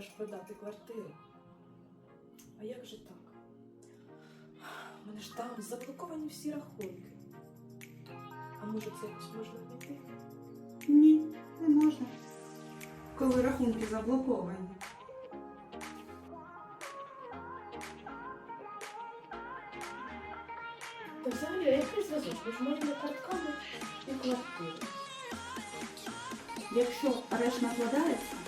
треба ж продати квартиру. А як же так? У мене ж там заблоковані всі рахунки. А може це якось можна знайти? Ні, не можна. Коли рахунки заблоковані. Та взагалі, який зв'язок між моїми картками і квартирою? Якщо арешт накладається,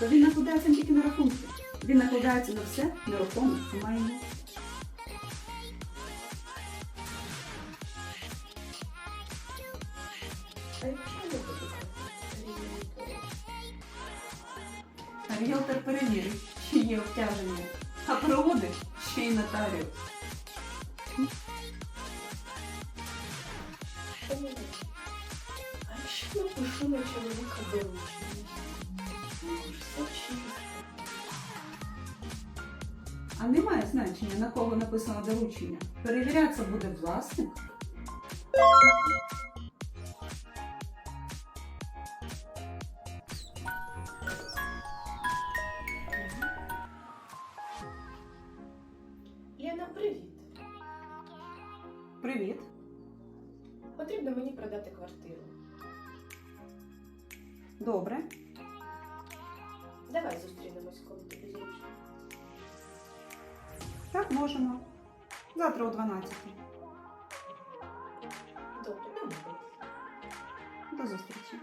то він накладається не тільки на рахунки. Він накладається на все нерухоме майно. Ріелтор перевірить, чи є обтяження, а проводить ще й нотаріус. А якщо напишу на чоловіка доручення? А немає значення, на кого написано доручення. Перевірятися буде власник. Лена, привіт. Привіт. Потрібно мені продати квартиру. Добре. Давай зустрінемось, можемо. Завтра о 12. Добре. До зустрічі.